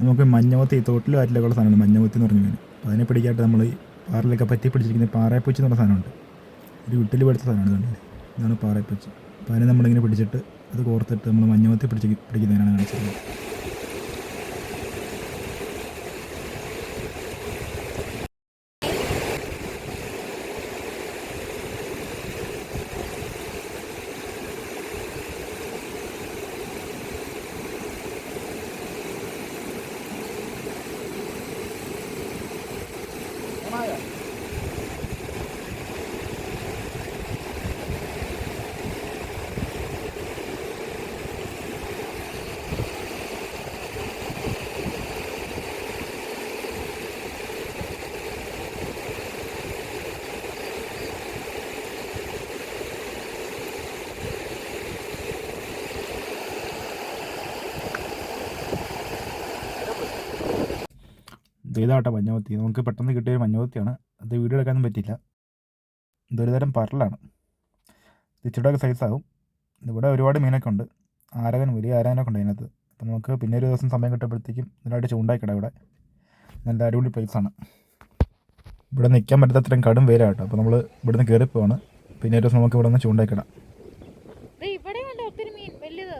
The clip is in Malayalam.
നമുക്ക് മഞ്ഞമത്തി തോട്ടിലും ആറ്റിലൊക്കെ ഉള്ള സാധനമാണ് മഞ്ഞമത്തി എന്ന് പറഞ്ഞ അപ്പോൾ അതിനെ പിടിക്കാനായിട്ട് നമ്മൾ പാറയിലൊക്കെ പറ്റി പിടിച്ചിരിക്കുന്ന പാറയപ്പൂച്ചി എന്ന് പറഞ്ഞ സാധനമുണ്ട്. ഒരു വിട്ടിൽ പഠിച്ച സാധനമാണ് ഇതുണ്ട് ഇതാണ് പാറയപ്പൂച്ചി. അപ്പോൾ അതിനെ നമ്മളിങ്ങനെ പിടിച്ചിട്ട് അത് കോർത്തിട്ട് നമ്മൾ മഞ്ഞമത്തി പിടിച്ച് പിടിക്കുന്നതിനാണ് കാണിച്ചത് 呀。ഇതാട്ടെ മഞ്ഞപത്തി നമുക്ക് പെട്ടെന്ന് കിട്ടിയ ഒരു മഞ്ഞവത്തിയാണ് അത് വീഡിയോ എടുക്കാനും പറ്റില്ല ഇതൊരു തരം പരലാണ്. ഇച്ചിരിയുടെ സൈസാകും ഇവിടെ ഒരുപാട് മീനൊക്കെ ഉണ്ട്. ആരകൻ വലിയ ആരകനൊക്കെ ഉണ്ട് അതിനകത്ത് അപ്പം നമുക്ക് പിന്നെ ഒരു ദിവസം സമയം കിട്ടുമ്പോഴത്തേക്കും നല്ലതായിട്ട് ചൂണ്ടായിക്കിടാം ഇവിടെ. നല്ല അടിപൊളി പ്ലേസാണ് ഇവിടെ നിൽക്കാൻ പറ്റാത്തത്രയും കടും വേര കേട്ടോ അപ്പോൾ നമ്മൾ ഇവിടുന്ന് കയറിപ്പോവാണ് പിന്നെ ഒരു ദിവസം നമുക്ക് ഇവിടെ നിന്ന് ചൂണ്ടായിക്കിടാം ഇവിടെ ഒത്തിരി മീൻ. വലിയത്